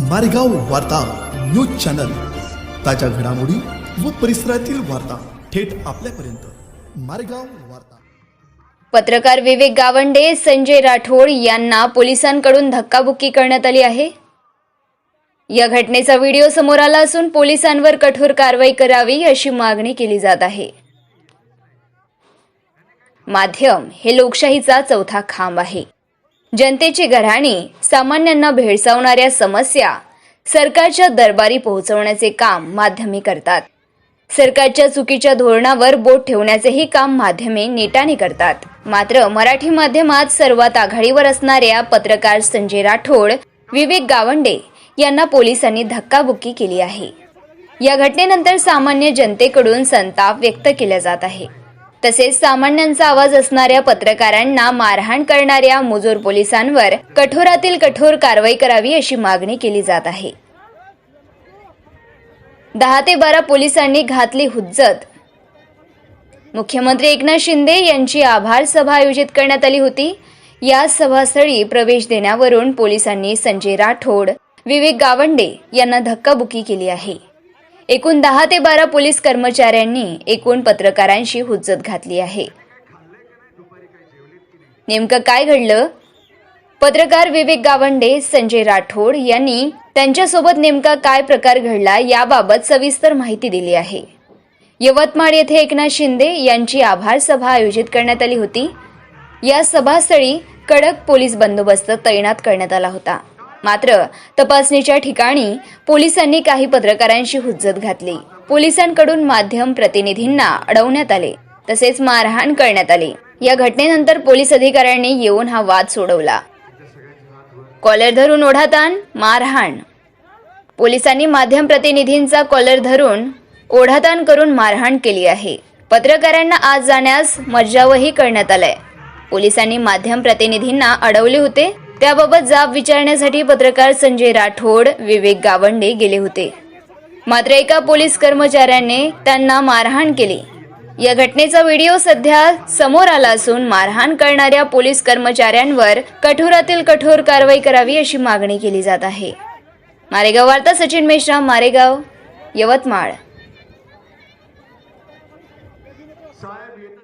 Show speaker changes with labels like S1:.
S1: मारेगाव वार्ता news channel. ताज्या घडामोडी व परिसरातील वार्ता थेट आपल्यापर्यंत. मारेगाव वार्ता.
S2: पत्रकार विवेक गावंडे संजय राठोड यांना पोलिसांकडून धक्काबुक्की करण्यात आली आहे. या घटनेचा व्हिडिओ समोर आला असून पोलिसांवर कठोर कारवाई करावी अशी मागणी केली जात आहे. माध्यम हे लोकशाहीचा चौथा खांब आहे. जनतेची घराणी सामान्यांना भेडसावणाऱ्या समस्या सरकारच्या दरबारी पोहोचवण्याचे काम माध्यमे करतात. सरकारच्या चुकीच्या धोरणावर बोट ठेवण्याचेही काम माध्यमे नेटाने करतात. मात्र मराठी माध्यमात सर्वात आघाडीवर असणाऱ्या पत्रकार संजय राठोड विवेक गावंडे यांना पोलिसांनी धक्काबुक्की केली आहे. या घटनेनंतर सामान्य जनतेकडून संताप व्यक्त केला जात आहे. तसेच सामान्यांचा आवाज असणाऱ्या पत्रकारांना मारहाण करणाऱ्या मुजोर पोलिसांवर कठोरातील कठोर कारवाई करावी अशी मागणी केली जात आहे. दहा ते बारा पोलिसांनी घातली हुज्जत. मुख्यमंत्री एकनाथ शिंदे यांची आभार सभा आयोजित करण्यात आली होती. या सभास्थळी प्रवेश देण्यावरून पोलिसांनी संजय राठोड विवेक गावंडे यांना धक्काबुक्की केली आहे. एकूण दहा ते बारा पोलीस कर्मचाऱ्यांनी एकूण पत्रकारांशी हुज्जत घातली आहे. नेमकं काय घडलं? पत्रकार विवेक गावंडे संजय राठोड यांनी त्यांच्यासोबत नेमका काय प्रकार घडला याबाबत सविस्तर माहिती दिली आहे. यवतमाळ येथे एकनाथ शिंदे यांची आभार सभा आयोजित करण्यात आली होती. या सभास्थळी कडक पोलीस बंदोबस्त तैनात करण्यात आला होता. मात्र तपासणीच्या ठिकाणी पोलिसांनी काही पत्रकारांशी हुज्जत घातली. पोलिसांकडून माध्यम प्रतिनिधींना अडवण्यात आले तसेच मारहाण करण्यात आली. या घटनेनंतर पोलीस अधिकाऱ्यांनी येऊन हा वाद सोडवला. कॉलर धरून ओढाताण मारहाण. पोलिसांनी माध्यम प्रतिनिधींचा कॉलर धरून ओढाताण करून मारहाण केली आहे. पत्रकारांना आज जाण्यास मज्जावही करण्यात आलाय. पोलिसांनी माध्यम प्रतिनिधींना अडवले होते त्याबाबत जाब विचारण्यासाठी पत्रकार संजय राठोड विवेक गावंडे गेले होते. मात्र एका पोलीस कर्मचाऱ्याने त्यांना मारहाण केली. या घटनेचा व्हिडिओ सध्या समोर आला असून मारहाण करणाऱ्या पोलीस कर्मचाऱ्यांवर कठोरातील कठोर कारवाई करावी अशी मागणी केली जात आहे. मारेगाव वार्ता सचिन मेश्राम मारेगाव यवतमाळ.